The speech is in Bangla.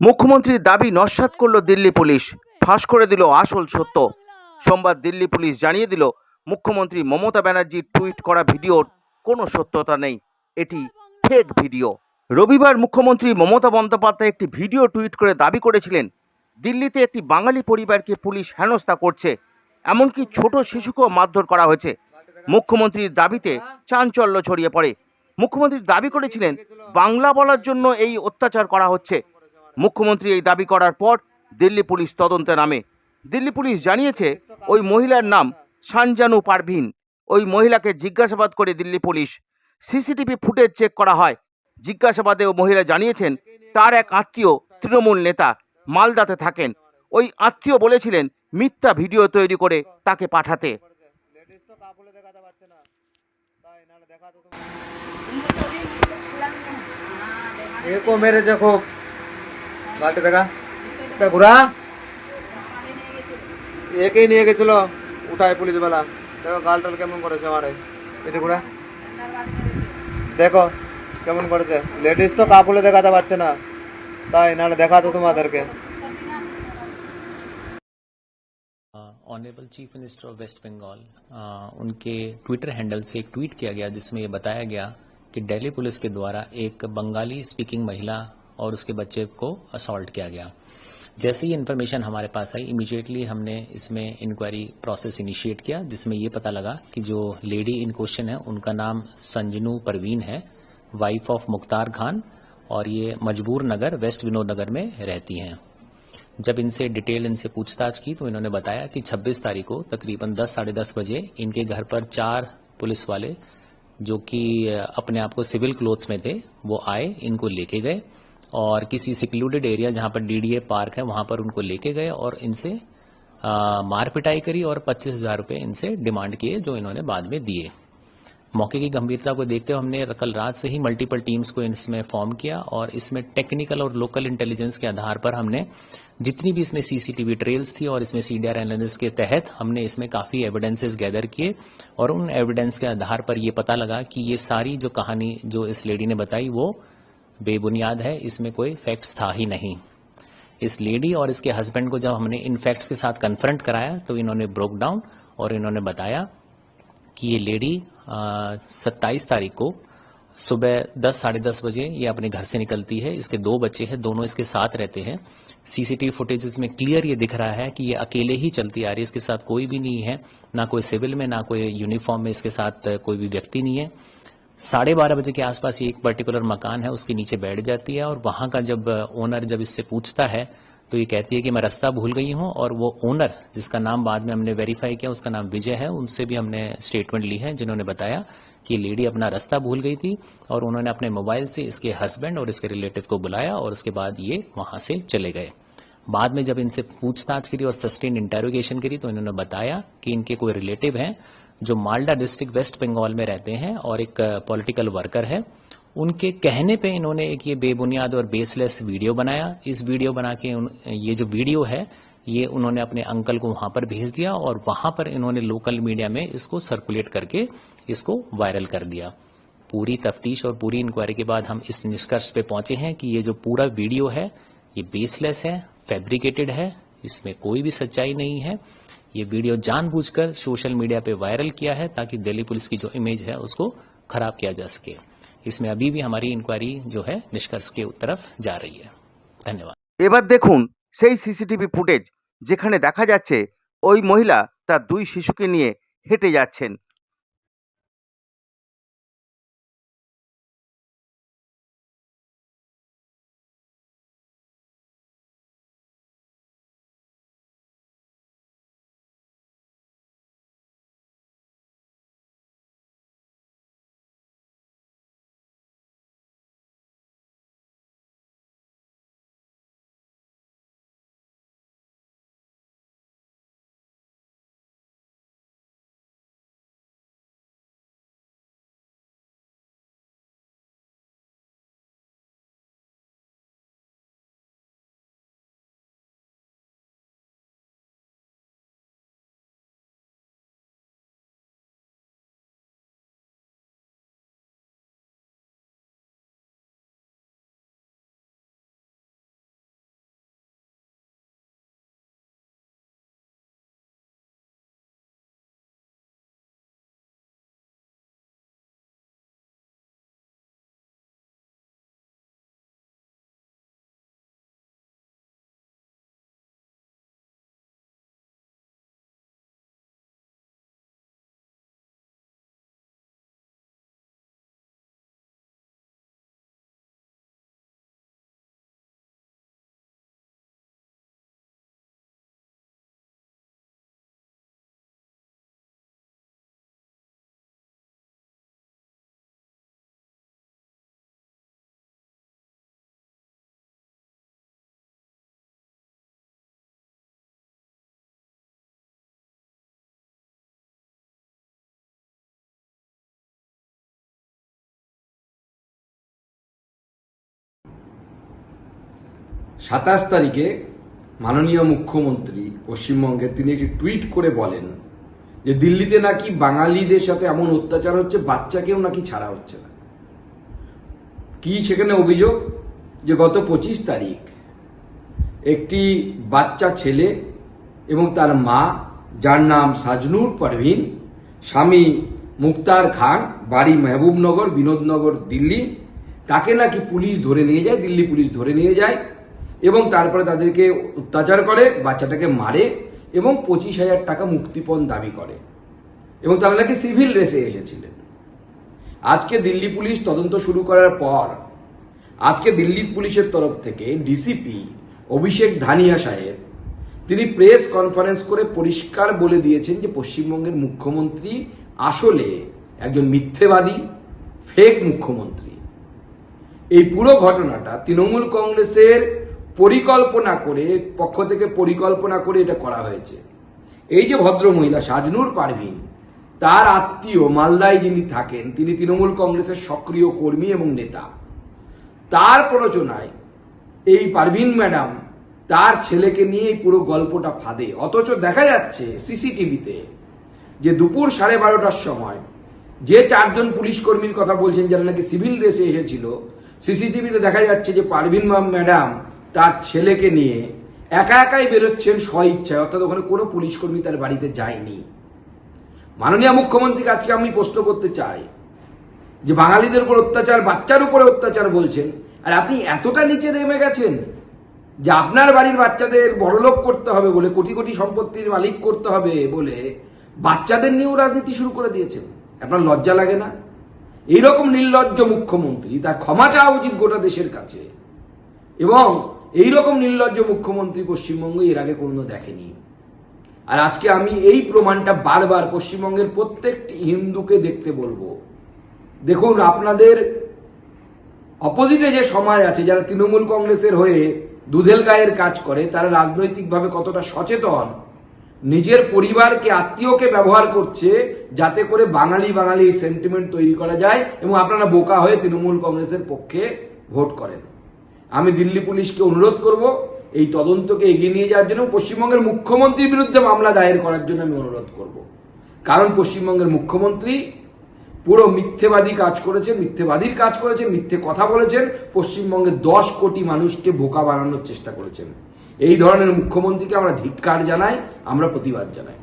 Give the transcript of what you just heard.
মুখ্যমন্ত্রীর দাবি নস্যাৎ করল দিল্লি পুলিশ। ফাঁস করে দিল আসল সত্য। সোমবার দিল্লি পুলিশ জানিয়ে দিল, মুখ্যমন্ত্রী মমতা ব্যানার্জির টুইট করা ভিডিওর কোনো সত্যতা নেই। এটি ফেক ভিডিও রবিবার মুখ্যমন্ত্রী মমতা বন্দ্যোপাধ্যায় একটি ভিডিও টুইট করে দাবি করেছিলেন, দিল্লিতে একটি বাঙালি পরিবারকে পুলিশ হেনস্থা করছে। এমনকি ছোট শিশুকেও মারধর করা হয়েছে। মুখ্যমন্ত্রীর দাবিতে চাঞ্চল্য ছড়িয়ে পড়ে। মুখ্যমন্ত্রী দাবি করেছিলেন, বাংলা বলার জন্য এই অত্যাচার করা হচ্ছে। মুখ্যমন্ত্রী এই দাবি করার পর দিল্লি পুলিশ তদন্তে নামে দিল্লি পুলিশ জানিয়েছে ওই মহিলার নাম সানজানু পারভিন ওই মহিলাকে জিজ্ঞাসাবাদ করে Delhi police CCTV footage check করা হয় জিজ্ঞাসাবাদে ও মহিলা জানিয়েছেন তার এক আত্মীয় তৃণমূল নেতা মালদাতে থাকেন ওই আত্মীয় বলেছিলেন মিথ্যা ভিডিও তৈরি করে তাকে পাঠাতে লেডিস তো কাপড়ে দেখাতে পারছে না তাই নাহলে দেখাতো তো एको मेरे देखो গালটা দেখা তা ঘুরা একেই নিয়ে গেছিল উঠায় পুলিশ বেলা দেখো গালটাল কেমন করেছে আমারে এটা ঘুরা দেখো কেমন করেছে লেডিস তো কাপড়ে দেখাতে পারছে না তাই নাহলে দেখাতো তোমাদেরকে honourable chief minister of West Bengal उनके ट्विटर हैंडल से एक ट्वीट किया गया जिसमें ये बताया गया कि दिल्ली पुलिस के द्वारा एक बंगाली स्पीकिंग महिला और उसके बच्चे को असॉल्ट किया गया। जैसे ही इन्फॉर्मेशन हमारे पास आई इमीडिएटली हमने इसमें इंक्वायरी प्रोसेस इनिशिएट किया, जिसमें ये पता लगा कि जो लेडी इन क्वेश्चन है, उनका नाम संजनू परवीन है वाइफ ऑफ़ मुख्तार खान, और ये मजबूर नगर वेस्ट विनोद नगर में रहती हैं। जब इनसे डिटेल इनसे पूछताछ की तो इन्होंने बताया कि 26 तारीख को तकरीबन 10 साढ़े दस बजे इनके घर पर चार पुलिस वाले, जो कि अपने आप को सिविल क्लोथ्स में थे, वो आए, इनको लेके गए। और किसी सिक्लूडेड एरिया जहाँ पर डीडीए पार्क है वहाँ पर उनको लेके गए और इनसे आ, मार पिटाई करी और पच्चीस हज़ार रुपये इनसे डिमांड किए जो इन्होंने बाद में दिए। मौके की गंभीरता को देखते हुए हमने कल रात से ही मल्टीपल टीम्स को इसमें फॉर्म किया और इसमें टेक्निकल और लोकल इंटेलिजेंस के आधार पर हमने जितनी भी इसमें सीसीटीवी ट्रेल्स थी और इसमें सीडीआर एनालिसिस के तहत हमने इसमें काफ़ी एविडेंसेस गैदर किए और उन एविडेंस के आधार पर यह पता लगा कि ये सारी जो कहानी जो इस लेडी ने बताई वो बेबुनियाद है, इसमें कोई फैक्ट्स था ही नहीं। इस लेडी और इसके हस्बैंड को जब हमने इन फैक्ट्स के साथ कन्फ्रंट कराया तो इन्होंने ब्रोक डाउन और इन्होंने बताया कि ये लेडी सत्ताईस तारीख को सुबह दस, साढ़े दस बजे ये अपने घर से निकलती है। इसके दो बच्चे हैं, दोनों इसके साथ रहते हैं। सीसीटीवी फुटेज में क्लियर ये दिख रहा है कि ये अकेले ही चलती आ रही है। इसके साथ कोई भी नहीं है, ना कोई सिविल में, ना कोई यूनिफॉर्म में इसके साथ कोई भी व्यक्ति नहीं है। साढ़े बारह बजे के आसपास एक पर्टिकुलर मकान है, उसके नीचे बैठ जाती है और वहाँ का जब ओनर जब इससे पूछता है तो ये कहती है कि मैं रास्ता भूल गई हूँ और वो ओनर जिसका नाम बाद में हमने वेरीफाई किया, उसका नाम विजय है, उनसे भी हमने स्टेटमेंट ली है, जिन्होंने बताया कि लेडी अपना रास्ता भूल गई थी और उन्होंने अपने मोबाइल से इसके हस्बैंड और इसके रिलेटिव को बुलाया और उसके बाद ये वहाँ से चले गए। बाद में जब इनसे पूछताछ करी और सस्टेन इंटेरोगेशन करी तो इन्होंने बताया कि इनके कोई रिलेटिव हैं जो मालडा डिस्ट्रिक्ट वेस्ट बंगाल में रहते हैं और एक पॉलिटिकल वर्कर है, उनके कहने पे इन्होंने एक ये बेबुनियाद और बेसलेस वीडियो बनाया। इस वीडियो बना के ये जो वीडियो है, ये उन्होंने अपने अंकल को वहाँ पर भेज दिया और वहाँ पर इन्होंने लोकल मीडिया में इसको सर्कुलेट करके इसको वायरल कर दिया। पूरी तफ्तीश और पूरी इंक्वायरी के बाद हम इस निष्कर्ष पे पहुँचे हैं कि ये जो पूरा वीडियो है, ये बेसलेस है फैब्रिकेटेड है, इसमें कोई भी सच्चाई नहीं है। ये वीडियो जानबूझकर सोशल मीडिया पे वायरल किया है ताकि दिल्ली पुलिस की जो इमेज है उसको खराब किया जा सके इसमें अभी भी हमारी इंक्वायरी जो है निष्कर्ष के तरफ जा रही है धन्यवाद এবার দেখুন সেই সিসিটিভি ফুটেজ যেখানে দেখা যাচ্ছে ওই মহিলা তার দুই শিশুকে নিয়ে হেঁটে যাচ্ছেন সাতাশ তারিখে মাননীয় মুখ্যমন্ত্রী পশ্চিমবঙ্গের তিনি একটি টুইট করে বলেন যে দিল্লিতে নাকি বাঙালিদের সাথে এমন অত্যাচার হচ্ছে, বাচ্চাকেও নাকি ছাড়া হচ্ছে না। কি সেখানে অভিযোগ? যে গত পঁচিশ তারিখ একটি বাচ্চা ছেলে এবং তার মা, যার নাম সাজনুর পারভিন, স্বামী মুক্তার খান, বাড়ি মেহবুবনগর, বিনোদনগর, দিল্লি, তাকে নাকি পুলিশ ধরে নিয়ে যায়, দিল্লি পুলিশ ধরে নিয়ে যায়। তারপরে তাদেরকে অত্যাচার করে, বাচ্চাটাকে মারে এবং পঁচিশ হাজার টাকা মুক্তিপণ দাবি করে। এবং তারা নাকি সিভিল রেসে এসেছিলেন। আজকে দিল্লি পুলিশ তদন্ত শুরু করার পর, আজকে দিল্লি পুলিশের তরফ থেকে ডিসিপি অভিষেক ধানিয়া সাহেব, তিনি প্রেস কনফারেন্স করে পরিষ্কার বলে দিয়েছেন যে পশ্চিমবঙ্গের মুখ্যমন্ত্রী আসলে একজন মিথ্যেবাদী ফেক মুখ্যমন্ত্রী। এই পুরো ঘটনাটা তৃণমূল কংগ্রেসের পরিকল্পনা করে, পক্ষ থেকে পরিকল্পনা করে এটা করা হয়েছে। এই যে ভদ্র মহিলা সাজনুর পারভিন, তার আত্মীয় মালদায় যিনি থাকেন, তিনি তৃণমূল কংগ্রেসের সক্রিয় কর্মী এবং নেতা। তার প্ররোচনায় এই পারভিন ম্যাডাম তার ছেলেকে নিয়ে এই পুরো গল্পটা ফাঁদে। অথচ দেখা যাচ্ছে সিসিটিভিতে যে দুপুর সাড়ে বারোটার সময় যে চারজন পুলিশ কর্মীর কথা বলছেন, যারা নাকি সিভিল ড্রেসে এসেছিল, সিসিটিভিতে দেখা যাচ্ছে যে পারভিন ম্যাডাম তার ছেলেকে নিয়ে একা একাই বেরোচ্ছেন স্ব ইচ্ছায় অর্থাৎ ওখানে কোনো পুলিশ কর্মী তার বাড়িতে যায়নি। মাননীয় মুখ্যমন্ত্রীকে আজকে আমি প্রশ্ন করতে চাই যে বাঙালিদের উপর অত্যাচার, বাচ্চার উপরে অত্যাচার বলছেন, আর আপনি এতটা নিচে নেমে গেছেন যে আপনার বাড়ির বাচ্চাদের বড়লোক করতে হবে বলে, কোটি কোটি সম্পত্তির মালিক করতে হবে বলে বাচ্চাদের নিয়েও রাজনীতি শুরু করে দিয়েছেন। আপনার লজ্জা লাগে না? এইরকম নির্লজ্জ মুখ্যমন্ত্রী, তার ক্ষমা চাওয়া উচিত গোটা দেশের কাছে। এবং এইরকম নির্লজ্জ মুখ্যমন্ত্রী পশ্চিমবঙ্গ এর আগে কোনো দেখেনি। আর আজকে আমি এই প্রমাণটা বারবার পশ্চিমবঙ্গের প্রত্যেকটি হিন্দুকে দেখতে বলব। দেখুন, আপনাদের অপোজিটে যে সমাজ আছে, যারা তৃণমূল কংগ্রেসের হয়ে দুধেল গায়ের কাজ করে, তারা রাজনৈতিকভাবে কতটা সচেতন, নিজের পরিবারকে, আত্মীয়কে ব্যবহার করছে যাতে করে বাঙালি বাঙালি সেন্টিমেন্ট তৈরি করা যায় এবং আপনারা বোকা হয়ে তৃণমূল কংগ্রেসের পক্ষে ভোট করেন। আমি দিল্লি পুলিশকে অনুরোধ করব, এই তদন্তকে এগিয়ে নিয়ে যাওয়ার জন্য পশ্চিমবঙ্গের মুখ্যমন্ত্রীর বিরুদ্ধে মামলা দায়ের করার জন্য আমি অনুরোধ করব। কারণ পশ্চিমবঙ্গের মুখ্যমন্ত্রী পুরো মিথ্যেবাদী কাজ করেছেন, মিথ্যেবাদীর কাজ করেছেন, মিথ্যে কথা বলেছেন পশ্চিমবঙ্গের দশ কোটি মানুষকে বোকা বানানোর চেষ্টা করেছেন। এই ধরনের মুখ্যমন্ত্রীকে আমরা ধিক্কার জানাই, আমরা প্রতিবাদ জানাই।